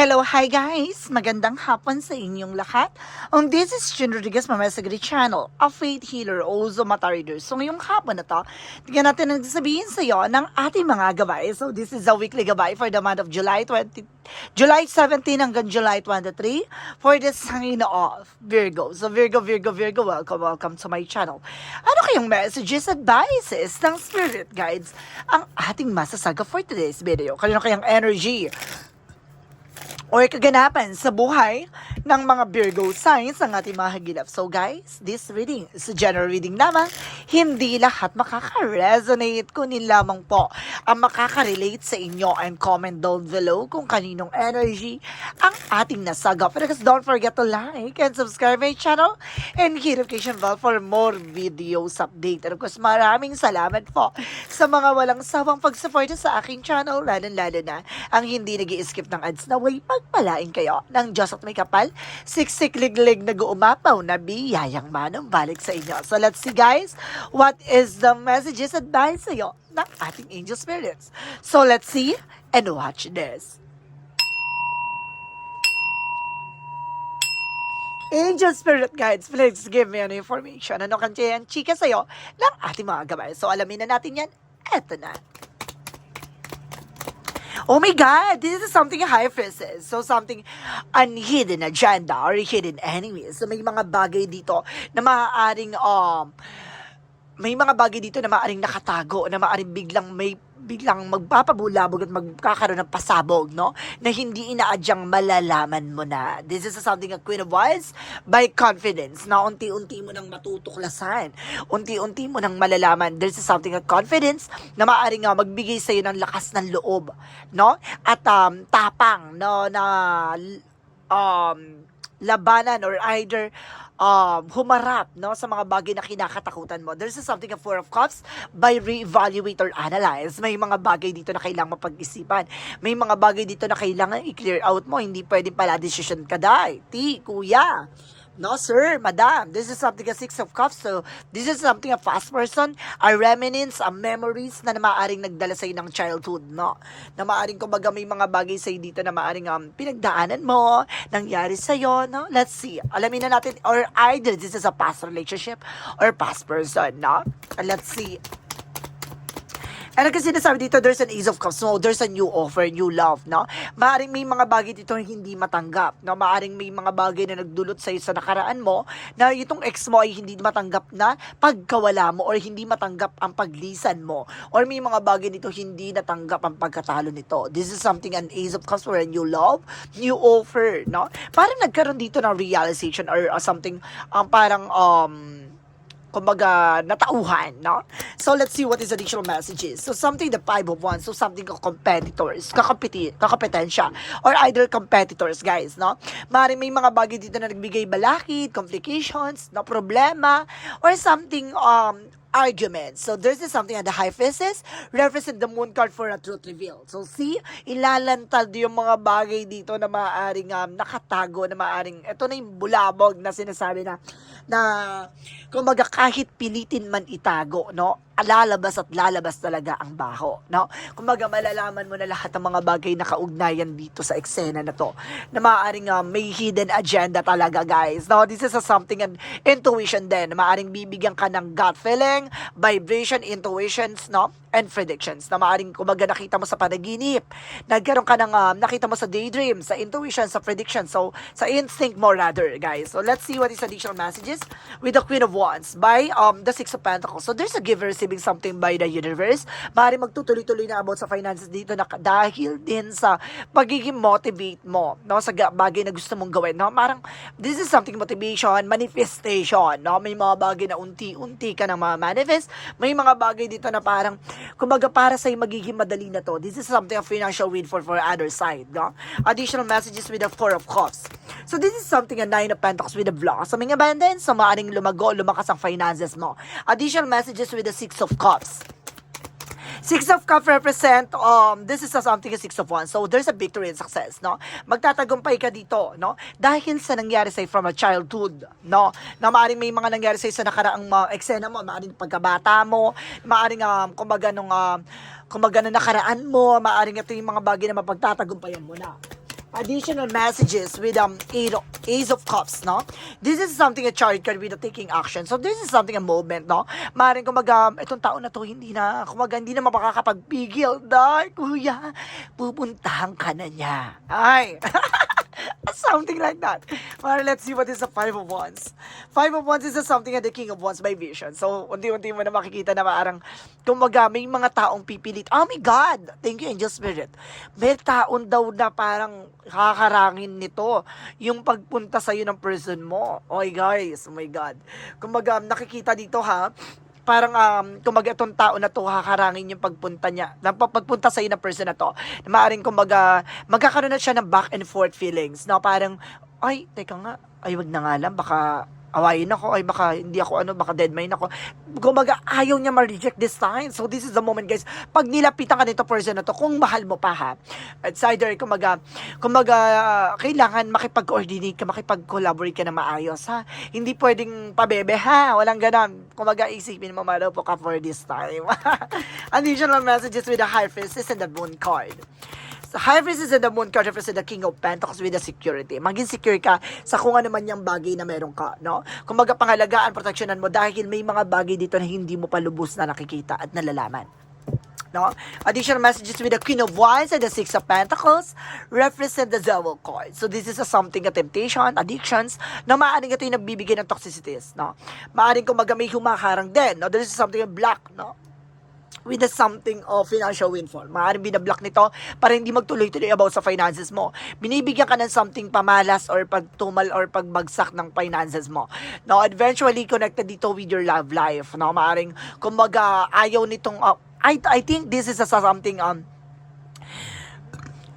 Hello, hi guys! Magandang hapon sa inyong lahat. Um, this is Chin Rodriguez, Mama Sagri Channel, a faith healer, also mata reader. So ngayong hapon na to, tingnan natin ang sabihin sa iyo ng ating mga gabay. So this is a weekly gabay for the month of July 20, July 17 hanggang July 23 for the sign of Virgo. So Virgo, Virgo, Virgo, welcome, welcome to my channel. Ano kayong messages, advices ng spirit guides ang ating masasaga for today's video? Kanino kayang energy? Or kaganapan sa buhay ng mga Virgo signs ang ating mga hagilap. So guys, this reading is a general reading lamang. Hindi lahat makaka-resonate. Kunin lamang po ang makaka-relate sa inyo and comment down below kung kaninong energy ang ating nasaga. Pero guys, don't forget to like and subscribe my channel and hit notification bell for more videos update. And of course, maraming salamat po sa mga walang sawang pagsuporta sa aking channel, lalo-lalo na ang hindi nag skip ng ads na way pagpalain kayo ng Diyos at may kapal, siksik-liglig nag-uumapaw na biyayang manong balik sa inyo. So let's see guys, what is the messages advice sa iyo ng ating angel spirits. So let's see and watch this. Angel Spirit Guides, please give me an information. Ano kan yan, chika sa'yo ng ating mga gabay. So, alamin na natin yan. Eto na. Oh my God, this is something high priestess. So something unhidden agenda or hidden enemies. So may mga bagay dito na maaaring um may mga bagay dito na maaaring nakatago, na maaaring biglang may biglang magpapabulabog at magkakaroon ng pasabog, no? Na hindi inaadyang malalaman mo na. This is something a Queen of Wands by confidence, na unti-unti mo nang matutuklasan. Unti-unti mo nang malalaman. There's something a confidence na maaaring nga magbigay sa'yo ng lakas ng loob, no? At um, tapang, no? Na um, labanan or either um, humarap no, sa mga bagay na kinakatakutan mo. There's something of Four of Cups by re-evaluate or analyze. May mga bagay dito na kailangan mapag-isipan. May mga bagay dito na kailangan i-clear out mo. Hindi pwedeng pala decision ka dahil. Ti, kuya. No, sir, madam. This is something a Six of Cups. So, this is something a fast person, a reminiscence, a memories na maaring nagdala sa'yo ng childhood, no? Na maaring kumbaga may mga bagay sa'yo dito na maaring um, pinagdaanan mo, nangyari sa'yo, no? Let's see. Alamin na natin, or either this is a past relationship or past person, no? Let's see. Ano kasi sinasabi dito, there's an ace of cups, no? There's a new offer, new love, no? Maaring may mga bagay dito na hindi matanggap, no? Maaring may mga bagay na nagdulot sa'yo sa nakaraan mo na itong ex mo ay hindi matanggap na pagkawala mo or hindi matanggap ang paglisan mo or may mga bagay dito hindi natanggap ang pagkatalo nito. This is something an ace of cups or a new love, new offer, no? Parang nagkaroon dito ng realization or uh, something um, parang um, kumbaga, natauhan, no? So, let's see what is additional messages. So, something the five of wands, so something ka competitors, kakampeti, kakapetensya, or either competitors, guys, no? Maaaring may mga bagay dito na nagbigay balakid, complications, na problema, or something, um, argument. So, there's is something at the faces, represent the moon card for a truth reveal. So, see, ilalantad yung mga bagay dito na maaaring um, nakatago, na maaaring, ito na yung bulabog na sinasabi na, na, kumbaga kahit pilitin man itago, no? Lalabas at lalabas talaga ang baho, no? Kumbaga malalaman mo na lahat ng mga bagay na kaugnayan dito sa eksena na to. Na maaaring uh, may hidden agenda talaga, guys. No, this is a something and intuition din. Na maaaring bibigyan ka ng gut feeling, vibration, intuitions, no? And predictions. Na maaaring kumbaga nakita mo sa panaginip. Nagkaroon ka ng um, nakita mo sa daydream, sa intuition, sa prediction. So, sa instinct mo rather, guys. So, let's see what is additional messages with the Queen of Wands by um the Six of Pentacles. So, there's a giver receiving something by the universe. Maaari magtutuloy-tuloy na about sa finances dito na dahil din sa pagiging motivate mo, no, sa ga- bagay na gusto mong gawin, no? Parang this is something motivation, manifestation, no? May mga bagay na unti-unti ka na ma-manifest. May mga bagay dito na parang kumbaga para sa magiging madali na to. This is something of financial windfall for other side, no? Additional messages with the Four of Cups. So this is something a Nine of Pentacles with the blossoming abundance. So maaaring lumago, lumakas ang finances mo. Additional messages with the Six of Cups. Six of Cups represent, um, this is a something a Six of Wands. So, there's a victory and success, no? Magtatagumpay ka dito, no? Dahil sa nangyari sa'yo from a childhood, no? Na maaaring may mga nangyari sa'yo sa nakaraang mga eksena mo, maaaring pagkabata mo, maaaring, um, kumbaga nung, um, kumbaga na nakaraan mo, maaaring ito yung mga bagay na mapagtatagumpayan mo na. Additional messages with um eight of, ace of cups no? This is something a chariot card with a taking action. So this is something a movement no? Maaaring kumaga itong taon na to hindi na kumaga hindi na makakapagpigil. Dahil kuya pupuntahan ka na niya. Ay something like that Mara, let's see what is the five of wands five of wands is a something at the king of wands by vision so unti-unti mo na makikita na parang kumaga may mga taong pipilit oh my god thank you angel spirit may taon daw na parang kakarangin nito yung pagpunta sa'yo ng person mo. Oy guys, oh my God. Kumbaga, nakikita dito ha, parang um, kumbaga itong tao na to hakarangin yung pagpunta niya, na pag- pagpunta sa'yo ng person na to, na maaaring kumbaga, magkakaroon na siya ng back and forth feelings, na parang, ay, teka nga, ay wag na nga lang, baka awayin ako, ay baka hindi ako ano, baka dead mind ako. Kumbaga, ayaw niya ma-reject this time. So, this is the moment, guys. Pag nilapitan ka nito person na to, kung mahal mo pa ha, it's either, kumbaga, kumbaga, kailangan makipag-coordinate ka, makipag-collaborate ka na maayos, ha? Hindi pwedeng pabebe, ha? Walang ganon. Kumbaga, isipin mo, malo po ka for this time. Additional messages with the high priestess and the moon card. High Priestess and the Moon card represent the King of Pentacles with the security. Maging secure ka sa kung ano man yung bagay na meron ka, no? Kumbaga pangalagaan, proteksyonan mo dahil may mga bagay dito na hindi mo pa lubos na nakikita at nalalaman. No? Additional messages with the Queen of Wands and the Six of Pentacles represent the Devil card. So this is a something a temptation, addictions, na maaaring ito yung nagbibigay ng toxicities, no? Maaaring kumaga may humaharang din, no? This is something black, no? With a something of financial windfall. Maaaring binablock nito para hindi magtuloy-tuloy about sa finances mo. Binibigyan ka ng something pamalas or pagtumal or pagbagsak ng finances mo. Now, eventually connected dito with your love life. No, maaaring kumbaga ayaw nitong uh, I I think this is a something um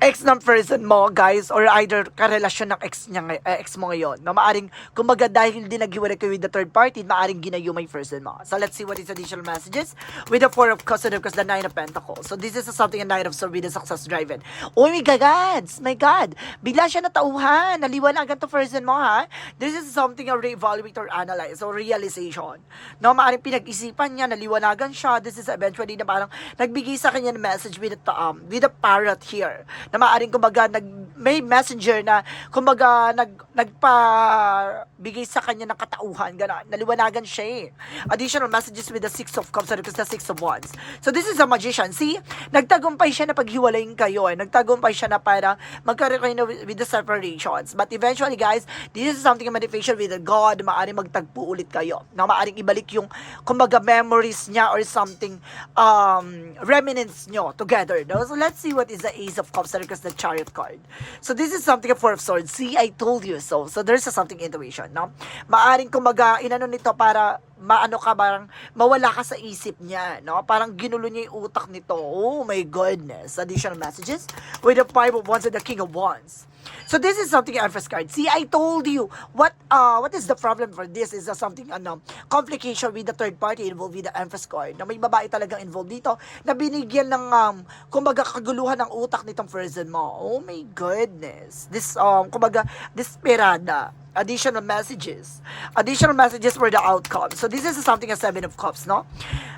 ex ng person mo, guys, or either karelasyon ng ex, niya, eh, ex mo ngayon. No, maaring, kumbaga dahil din naghiwalay kayo with the third party, maaring ginayo may person mo. So, let's see what is additional messages with the Four of Cups and of course, the Nine of Pentacles. So, this is a something a Nine of Swords with the Success Driven. Oh my God, my God, bigla siya natauhan, naliwanagan to person mo, ha? This is something a re-evaluate or analyze, or realization. No, maaring pinag-isipan niya, naliwanagan siya, this is eventually na parang nagbigay sa kanya ng message with the, um, with the parrot here na maaring kumbaga nag may messenger na kumbaga nag nagpa-bigay sa kanya ng katauhan gana naliwanagan siya eh. additional messages with the six of cups and the six of wands. So this is a magician. See nagtagumpay siya na paghiwalayin kayo eh. nagtagumpay siya na para magkaroon kayo na with, the separations. But eventually guys this is something manifestation with the God maaring magtagpo ulit kayo. Na maaring ibalik yung kumbaga memories niya or something um remnants nyo together so let's see what is the ace of cups. and the chariot card. So this is something a four of swords. See I told you so. So there's a something intuition no? Maaring kumbaga inano nito para maano ka parang mawala ka sa isip niya no parang ginulo niya yung utak nito oh my goodness additional messages with the five of wands and the king of wands So this is something Empress card. See, I told you what uh what is the problem for this is uh, something ano complication with the third party involved with the Empress card. Na may babae talagang involved dito na binigyan ng um kumbaga kaguluhan ng utak nitong person mo. Oh my goodness. This um kumbaga desperada additional messages. Additional messages for the outcome. So this is something a seven of cups, no?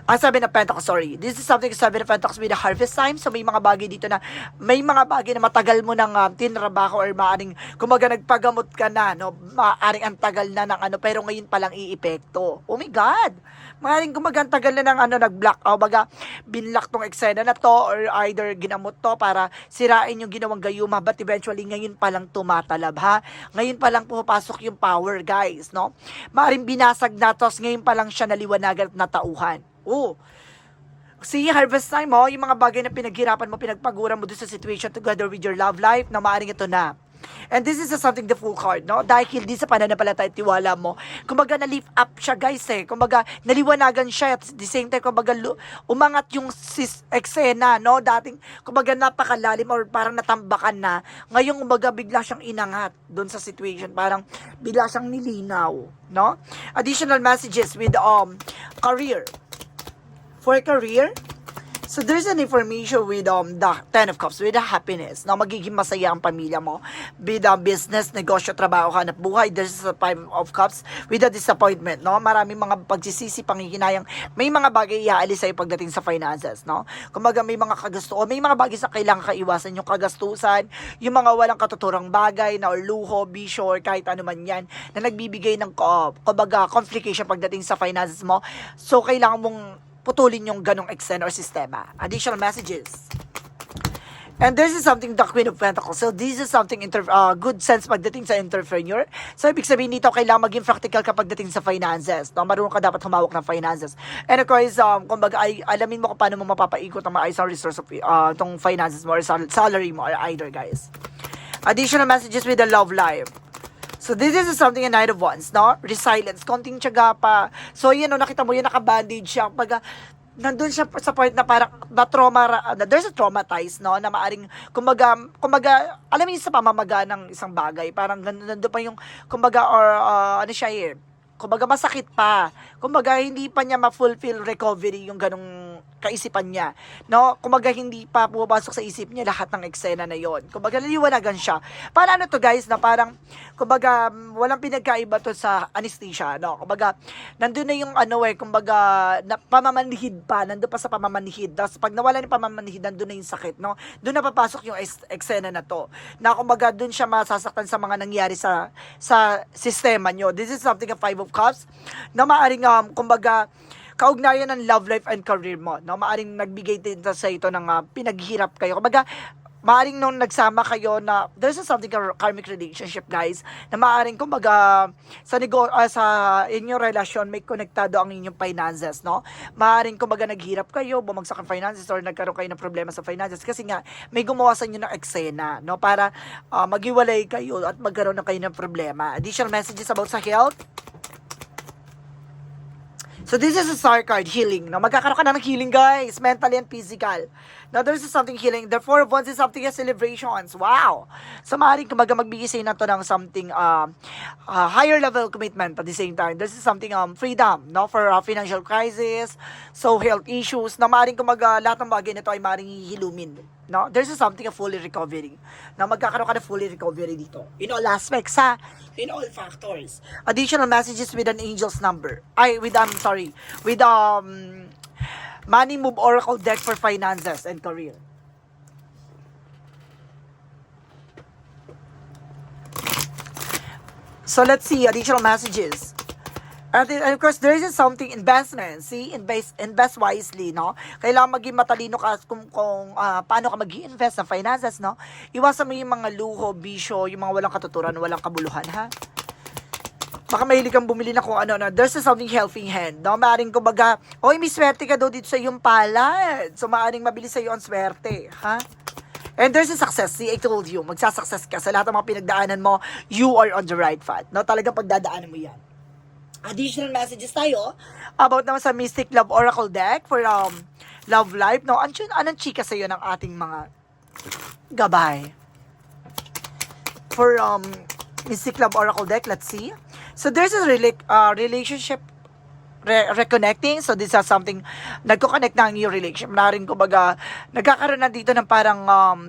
Ah, seven of pentacles, sorry. This is something a seven of pentacles with the harvest time. So may mga bagay dito na, may mga bagay na matagal mo nang um, tinrabaho or maaring, kumaga nagpagamot ka na, no? Maaring ang tagal na ng ano, pero ngayon palang iipekto. Oh my God! Maaring kumaga ang tagal na ng ano, nag-block, o baga, binlock tong eksena na to, or either ginamot to para sirain yung ginawang gayuma, but eventually ngayon palang tumatalab, ha? Ngayon palang pumapasok yung power, guys, no? Maaring binasag na to, ngayon palang siya naliwanagan at natauhan. Oh, See, harvest time mo, yung mga bagay na pinaghirapan mo, pinagpaguran mo doon sa situation together with your love life, na maaring ito na. And this is something the full card, no? Dahil di sa pananampalataya at tiwala mo, kumbaga na-lift up siya, guys, eh. Kumbaga, naliwanagan siya at the same time, kumbaga, umangat yung sis eksena, no? Dating, kumbaga, napakalalim or parang natambakan na. Ngayon, kumbaga, bigla siyang inangat doon sa situation. Parang, bigla siyang nilinaw, no? Additional messages with, um, career. For career, So there's an information with um the Ten of Cups, with the happiness, na magiging masaya ang pamilya mo. With the business, negosyo, trabaho, hanap buhay, there's a Five of Cups with the disappointment, no? Maraming mga pagsisisi, pangihinayang, may mga bagay iaalis sa'yo pagdating sa finances, no? Kumbaga may mga kagasto, o may mga bagay sa kailangan kaiwasan, yung kagastusan, yung mga walang katuturang bagay, na or luho, bisyo, or kahit ano man yan, na nagbibigay ng, uh, kumbaga, complication pagdating sa finances mo. So, kailangan mong putulin yung ganong extent or sistema. Additional messages. And this is something the Queen of Pentacles. So this is something inter uh, good sense pagdating sa entrepreneur. So ibig sabihin dito, kailangan maging practical ka pagdating sa finances. No? Marunong ka dapat humawak ng finances. And of course, um, kumbaga, ay, alamin mo kung paano mo mapapaikot ang maayos ang resource of uh, tong finances mo or sal- salary mo or either, guys. Additional messages with the love life. So this is something a night of wands, no? Resilience, konting tiyaga pa. So yun, no, nakita mo yun, naka-bandage siya. Pag nandun siya sa point na parang na trauma, na there's a traumatized, no? Na maaring, kumbaga, kumbaga, alam yun sa pamamaga ng isang bagay, parang nandun, pa yung, kumbaga, or uh, ano siya eh, kumbaga masakit pa. Kumbaga hindi pa niya ma-fulfill recovery yung ganong kaisipan niya. No? Kumbaga hindi pa pumapasok sa isip niya lahat ng eksena na yon. Kumbaga naliwanagan siya. Para ano to guys na parang kumbaga walang pinagkaiba to sa anesthesia, no? Kumbaga nandun na yung ano eh, kumbaga na, pamamanhid pa, nandun pa sa pamamanhid. Tapos pag nawala yung pamamanhid, nandun na yung sakit, no? Doon na papasok yung eksena na to. Na kumbaga doon siya masasaktan sa mga nangyari sa sa sistema nyo. This is something a five of cups na maaring um, kumbaga kaugnayan ng love life and career mo. No? Maaring nagbigay din sa ito ng uh, pinaghirap kayo. Kumbaga, maaring nung nagsama kayo na there's a something kar- karmic relationship guys na maaring kumbaga sa nego ah, sa inyong relasyon may konektado ang inyong finances no maaring kumbaga naghirap kayo bumagsak ang finances or nagkaroon kayo ng problema sa finances kasi nga may gumawa sa inyo ng eksena no para ah, maghiwalay kayo at magkaroon na kayo ng problema additional messages about sa health So this is a star card, healing. No? Magkakaroon ka na ng healing, guys. Mentally and physical. Now, there's something healing. The four of wands is something as celebrations. Wow! So, maaaring sa na to ng something uh, uh, higher level commitment at the same time. This is something um, freedom, no? For uh, financial crisis, so health issues, na maaaring kumaga lahat ng bagay nito ay maaaring hihilumin. No? There's something of fully recovering. Na magkakaroon ka na fully recovery dito. In all aspects, ha? In all factors. Additional messages with an angel's number. Ay, with, um, sorry, with, um, money move oracle deck for finances and career. So let's see additional messages. And, of course, there is something investment. See, invest invest wisely, no? Kailangan maging matalino ka kung, kung ah, paano ka mag invest sa finances, no? Iwasan mo yung mga luho, bisyo, yung mga walang katuturan, walang kabuluhan, ha? Baka mahilig kang bumili na kung ano na. There's something helping hand, no? Maaring kumbaga, oy, may swerte ka daw dito sa iyong palad. So, maaring mabili sa iyo ang swerte, ha? And there's a success. See, I told you, magsasuccess ka sa lahat ng mga pinagdaanan mo, you are on the right path. No, talagang pagdadaanan mo yan. Additional messages tayo about naman sa Mystic Love Oracle deck for um, love life. No, anong, anong chika sa iyo ng ating mga gabay? For um, Mystic Love Oracle deck, let's see. So there's a rela- uh, relationship re- reconnecting. So this is something, nagko-connect na ang new relationship. Na rin, kumbaga, nagkakaroon na dito ng parang um,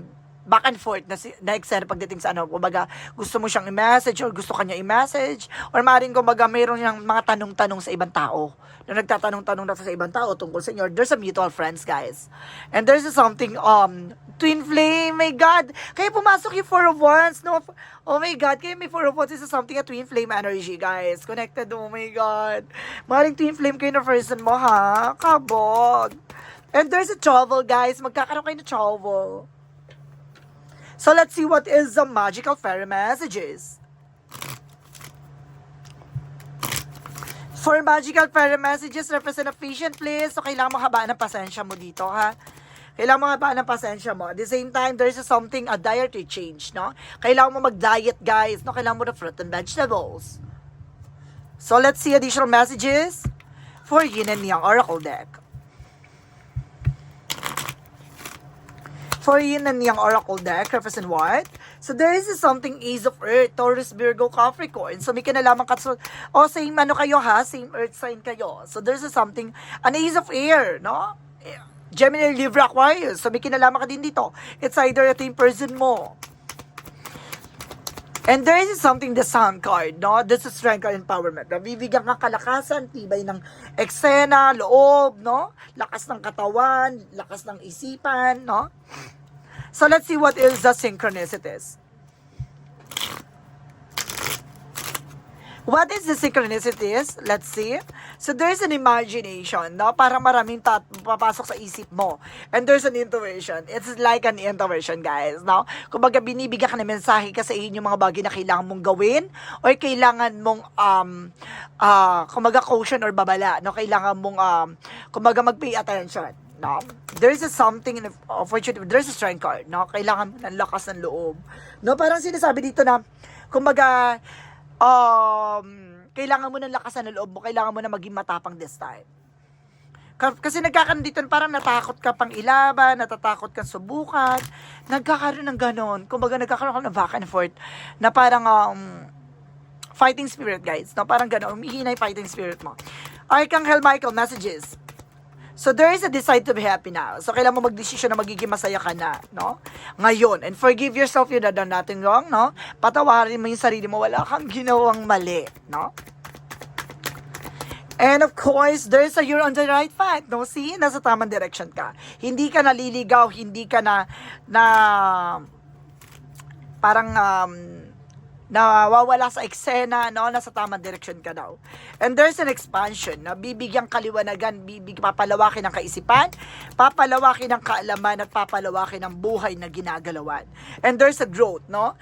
back and forth na, si, na eksena pagdating sa ano, kumbaga, gusto mo siyang i-message or gusto kanya i-message or maaaring kumbaga, mayroon niyang mga tanong-tanong sa ibang tao na nagtatanong-tanong na sa ibang tao tungkol sa inyo. There's a mutual friends, guys. And there's something, um, twin flame, my God. Kaya pumasok yung four of wands, no? Oh my God, kaya may four of wands is something a twin flame energy, guys. Connected, oh my God. Maring twin flame kayo na person mo, ha? Kabog. And there's a travel, guys. Magkakaroon kayo ng travel. So let's see what is the magical fairy messages. For magical fairy messages, represent a patient please. So kailangan mo habaan ng pasensya mo dito ha. Kailangan mo habaan ng pasensya mo. At the same time, there's something, a dietary change, no? Kailangan mo mag-diet, guys, no? Kailangan mo na fruit and vegetables. So let's see additional messages for Yin and Yang Oracle deck. For Yin and Yang Oracle deck, represent what? So there is something Ace of Earth, Taurus, Virgo, Capricorn. So may kinalaman ka. So, oh, same ano kayo ha? Same Earth sign kayo. So there's something, an Ace of Air, no? Gemini, Libra, Aquarius. So, may kinalaman ka din dito. It's either ito yung person mo. And there is something the sun card, no? This is strength and empowerment. Nabibigyan ka kalakasan, tibay ng eksena, loob, no? Lakas ng katawan, lakas ng isipan, no? So let's see what is the synchronicities. What is the synchronicities? Let's see. So there's an imagination, no? Parang maraming tat papasok sa isip mo. And there's an intuition. It's like an intuition, guys, no? Kumbaga binibigyan ka ng mensahe ka sa inyong mga bagay na kailangan mong gawin or kailangan mong um uh, kumbaga caution or babala, no? Kailangan mong um kumbaga mag-pay attention. No? There's a something in opportunity, there's a strength card, no? Kailangan mo ng lakas ng loob. No, parang sinasabi dito na kumbaga um, kailangan mo ng lakas ng loob mo, kailangan mo na maging matapang this time. Ka- Kasi nagkakaroon dito, parang natakot ka pang ilaban, natatakot ka subukan, nagkakaroon ng ganon. Kumbaga nagkakaroon ka ng back and forth na parang um, fighting spirit, guys. No? Parang ganon, umihina yung fighting spirit mo. Archangel Michael, messages. So there is a decide to be happy now. So kailangan mo magdesisyon na magiging masaya ka na, no? Ngayon, and forgive yourself you done nothing wrong, no? Patawarin mo yung sarili mo, wala kang ginawang mali, no? And of course, there's a you're on the right path. No, see, nasa tamang direction ka. Hindi ka naliligaw, hindi ka na na parang um, nawawala sa eksena, no? Nasa tamang direction ka daw. And there's an expansion na bibigyan kaliwanagan, bibig, papalawakin ng kaisipan, papalawakin ng kaalaman at papalawakin ng buhay na ginagalawan. And there's a growth, no?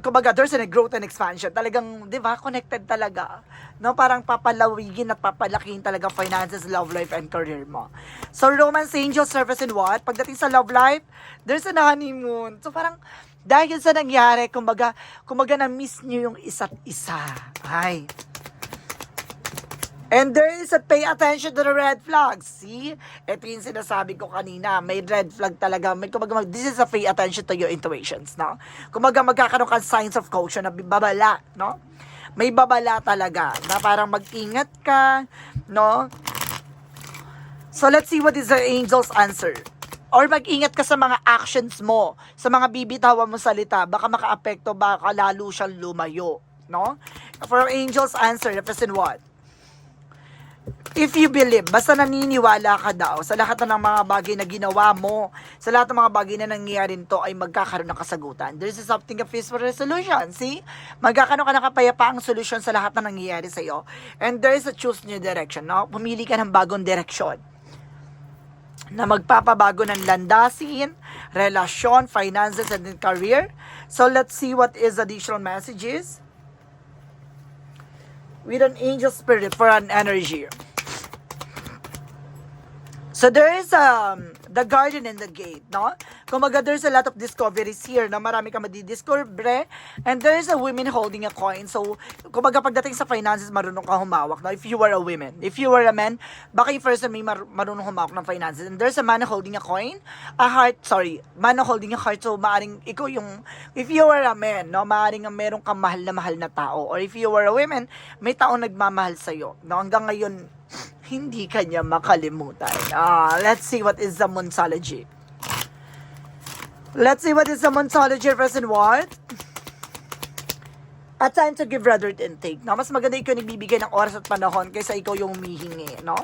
Kumbaga, there's a growth and expansion. Talagang, di ba, connected talaga. No? Parang papalawigin at papalakihin talaga finances, love life, and career mo. So, romance angel service in what? Pagdating sa love life, there's an honeymoon. So, parang, dahil sa nangyari, kumbaga, kumbaga na-miss nyo yung isa't isa. Ay. And there is a pay attention to the red flags. See? Ito yung sinasabi ko kanina. May red flag talaga. May, kumbaga, mag- this is a pay attention to your intuitions, no? Kumbaga, magkakaroon ka signs of caution na babala, no? May babala talaga na parang mag-ingat ka, no? So, let's see what is the angel's answer. Or mag-ingat ka sa mga actions mo, sa mga bibitawan mo salita, baka maka-apekto, baka lalo siyang lumayo, no? For angel's answer, represent what? If you believe, basta naniniwala ka daw sa lahat ng mga bagay na ginawa mo, sa lahat ng mga bagay na nangyayari nito ay magkakaroon ng kasagutan. There is something of peaceful resolution, see? Magkakaroon ka ng kapayapaang solusyon sa lahat ng nangyayari sa iyo. And there is a choose new direction, no? Pumili ka ng bagong direksyon na magpapabago ng landasin, relasyon, finances, and then career. So let's see what is additional messages with an angel spirit for an energy. So there is um, the garden and the gate, no? Kumaga there's a lot of discoveries here na marami ka madidiscover and there is a woman holding a coin. So kumaga pagdating sa finances marunong ka humawak, no? If you were a woman. If you were a man, baka yung person may mar- marunong humawak ng finances. And there's a man holding a coin, a heart, sorry, man holding a heart. So maaring ikaw yung, if you were a man, no? Maaring meron kang mahal na mahal na tao. Or if you were a woman, may taong nagmamahal sa'yo, no? Hanggang ngayon, hindi kanya makalimutan. Ah, let's see what is the Monsology. Let's see what is the Monsology present what? A time to give rather than take. No? Mas maganda ikaw nagbibigay ng oras at panahon kaysa ikaw yung humihingi. No?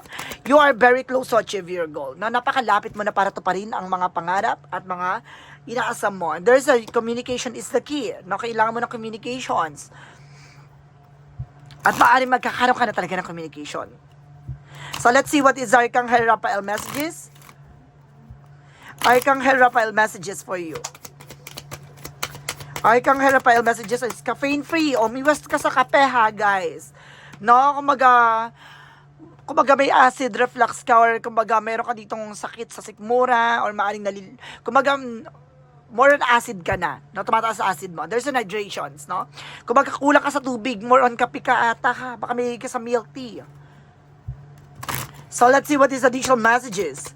You are very close to achieve your goal. No? Napakalapit mo na para tuparin ang mga pangarap at mga inaasam mo. And there's a communication is the key. No? Kailangan mo ng communications. At maaaring magkakaroon ka na talaga ng communication. So let's see what is Archangel Raphael messages. Archangel Raphael messages for you. Archangel Raphael messages is caffeine free. Umiwas ka sa kape ha, guys. No, kumaga, kumaga may acid reflux ka or kumaga meron ka ditong sakit sa sikmura or maaring nalil... Kumaga, more on acid ka na, no? Tumataas sa acid mo. There's an hydrations, no? Kumaga kulang ka sa tubig, more on kape ka ata ha. Baka may ka sa milk tea. So let's see what is additional messages.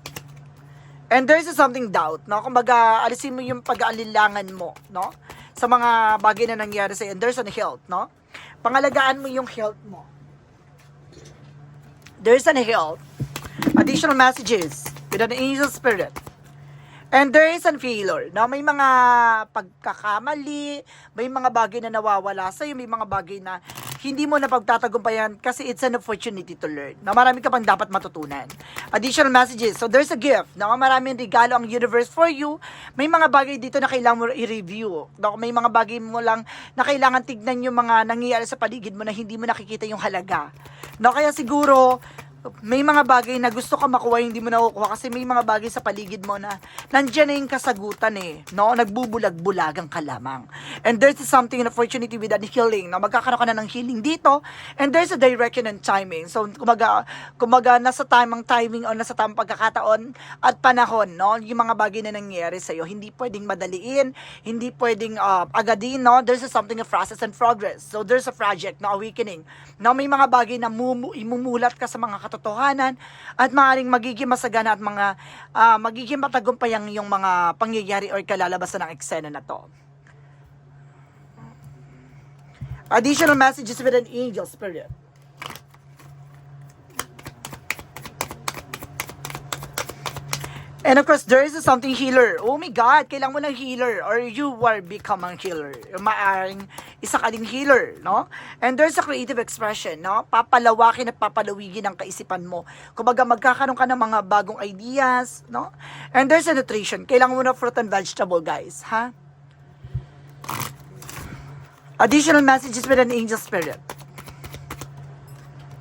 And there's something doubt, no? Kumbaga, alisin mo yung pag-aalilangan mo, no? Sa mga bagay na nangyari sa'yo. And there's an health, no? Pangalagaan mo yung health mo. There's an health. Additional messages. with an angel spirit. And there is a failure, no? May mga pagkakamali, may mga bagay na nawawala sa may mga bagay na hindi mo na pagtatagumpayan kasi it's an opportunity to learn. No? Marami ka pang dapat matutunan. Additional messages. So there's a gift, no? Maraming regalo ang universe for you. May mga bagay dito na kailangan mo i-review. No? May mga bagay mo lang na kailangan tignan yung mga nangyayari sa paligid mo na hindi mo nakikita yung halaga. No? Kaya siguro, may mga bagay na gusto ka makuha hindi mo nakukuha kasi may mga bagay sa paligid mo na nandyan na yung kasagutan eh, no? Nagbubulag-bulagang ka lamang. And there's something, an opportunity with an healing, no? Magkakaroon ka na ng healing dito and there's a direction and timing. So, kumaga, kumaga nasa tamang timing o nasa tamang pagkakataon at panahon, no? Yung mga bagay na nangyayari sa'yo, hindi pwedeng madaliin, hindi pwedeng uh, agadin, no? There's a something of process and progress. So, there's a project, no? Awakening. No? May mga bagay na mumu- imumulat ka sa mga katotohanan at maaaring magiging masagana at mga ah, magiging matagumpayang yung mga pangyayari or kalalabasan ng eksena na to. Additional messages with an angel spirit. And of course, there is something healer. Oh my God, kailangan mo ng healer or you are become a healer. Maaring isa ka ding healer, no? And there's a creative expression, no? Papalawakin at papalawigin ang kaisipan mo. Kumbaga, magkakaroon ka ng mga bagong ideas, no? And there's a nutrition. Kailangan mo ng fruit and vegetable, guys, ha? Additional messages with an angel spirit.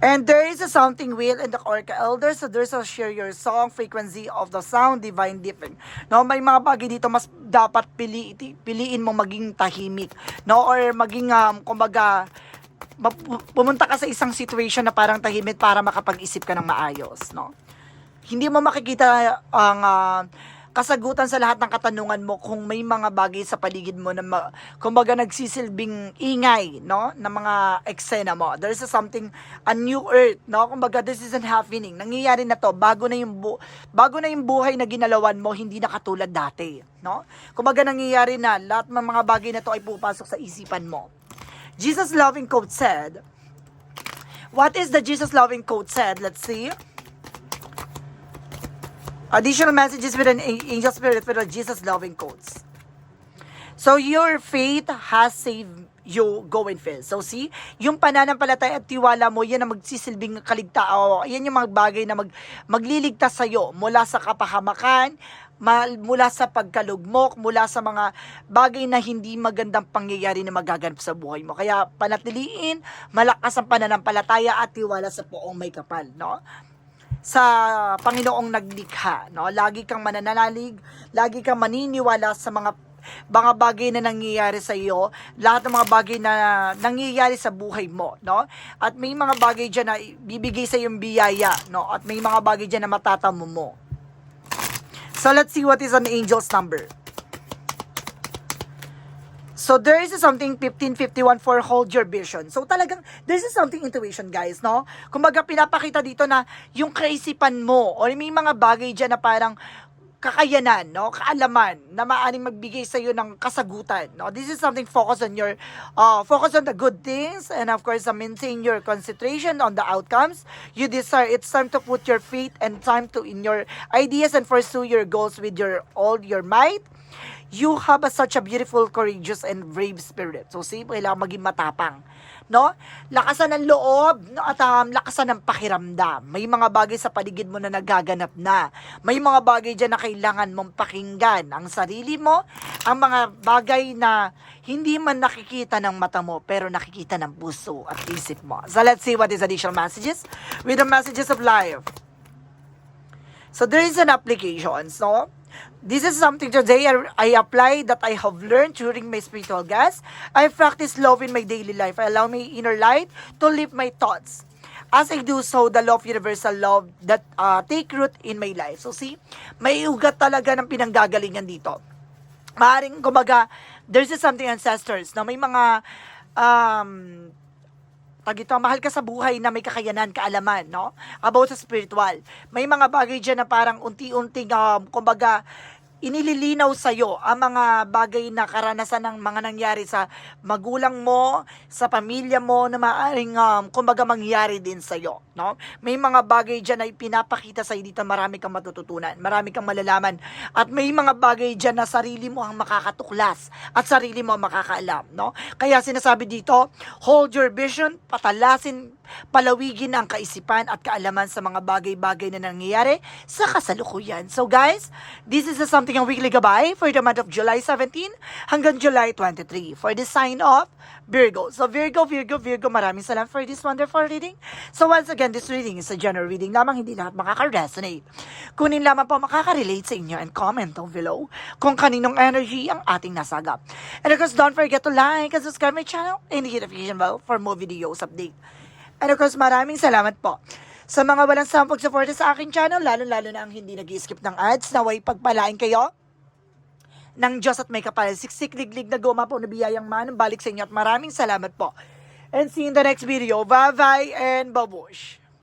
And there is a something will in the Orca Elders, so there's a share your song, frequency of the sound, divine different. No, may mga bagay dito mas dapat pili, piliin mo maging tahimik. No, or maging, um, kumbaga, pumunta ka sa isang situation na parang tahimik para makapag-isip ka ng maayos, no? Hindi mo makikita ang ah, kasagutan sa lahat ng katanungan mo kung may mga bagay sa paligid mo na ma- kumbaga nagsisilbing ingay, no? Na mga eksena mo. There's a something, a new earth, no? Kumbaga this isn't happening. Nangyayari na to bago na yung bu- bago na yung buhay na ginalawan mo, hindi na katulad dati, no? Kumbaga nangyayari na lahat ng mga bagay na to ay pupasok sa isipan mo. Jesus loving quote said, What is the Jesus loving quote said? Let's see. Additional messages with an angel spirit with a Jesus loving quotes. So your faith has saved you go in faith. So see, yung pananampalataya at tiwala mo, yan ang magsisilbing kaligtao. Yan yung mga bagay na mag, magliligtas sa'yo mula sa kapahamakan, ma- mula sa pagkalugmok, mula sa mga bagay na hindi magandang pangyayari na magaganap sa buhay mo. Kaya panatiliin, malakas ang pananampalataya at tiwala sa poong may kapal, no? Sa Panginoong naglikha, no? Lagi kang mananalalig, lagi kang maniniwala sa mga mga bagay na nangyayari sa iyo, lahat ng mga bagay na nangyayari sa buhay mo, no? At may mga bagay diyan na bibigay sa iyong biyaya, no? At may mga bagay diyan na matatamo mo. So let's see what is an angel's number. So there is something 1551 for hold your vision. So talagang this is something intuition guys, no? Kumbaga pinapakita dito na yung kaisipan mo or may mga bagay diyan na parang kakayanan, no? Kaalaman na maaaring magbigay sa iyo ng kasagutan, no? This is something focus on your uh, focus on the good things and of course uh, maintain your concentration on the outcomes you desire. It's time to put your faith and time to in your ideas and pursue your goals with your all your might you have a, such a beautiful, courageous, and brave spirit. So, see, kailangan maging matapang. No? Lakasan ng loob, no? at um, lakasan ng pakiramdam. May mga bagay sa paligid mo na nagaganap na. May mga bagay dyan na kailangan mong pakinggan ang sarili mo, ang mga bagay na hindi man nakikita ng mata mo, pero nakikita ng puso at isip mo. So, let's see what is additional messages with the messages of life. So there is an application. So this is something today I, apply that I have learned during my spiritual gas. I practice love in my daily life. I allow my inner light to lift my thoughts. As I do so, the law of universal love that uh, take root in my life. So see, may ugat talaga ng pinanggagalingan dito. Maaring, kumbaga, there's just something ancestors na may mga um, tag ito, mahal ka sa buhay na may kakayanan, kaalaman, no? About sa spiritual. May mga bagay dyan na parang unti-unting, um, kumbaga, inililinaw sa'yo ang mga bagay na karanasan ng mga nangyari sa magulang mo, sa pamilya mo na maaaring um, kumbaga mangyari din sa'yo. No? May mga bagay dyan na ipinapakita sa'yo dito marami kang matututunan, marami kang malalaman at may mga bagay dyan na sarili mo ang makakatuklas at sarili mo ang makakaalam. No? Kaya sinasabi dito, hold your vision, patalasin, palawigin ang kaisipan at kaalaman sa mga bagay-bagay na nangyayari sa kasalukuyan. So guys, this is the Something ang Weekly Gabay for the month of July 17 hanggang July 23 for the sign of Virgo. So Virgo, Virgo, Virgo, maraming salamat for this wonderful reading. So once again, this reading is a general reading lamang, hindi lahat makaka-resonate. Kunin lamang po makaka-relate sa inyo and comment down below kung kaninong energy ang ating nasagap. And of course, don't forget to like and subscribe my channel and hit the notification bell for more videos update. And of course, maraming salamat po sa mga walang sampag suporta sa aking channel, lalo-lalo na ang hindi nag skip ng ads, naway pagpalain kayo ng Diyos at may kapal. Siksik, liglig na goma po na biyayang man. Balik sa inyo at maraming salamat po. And see you in the next video. Bye-bye and babush.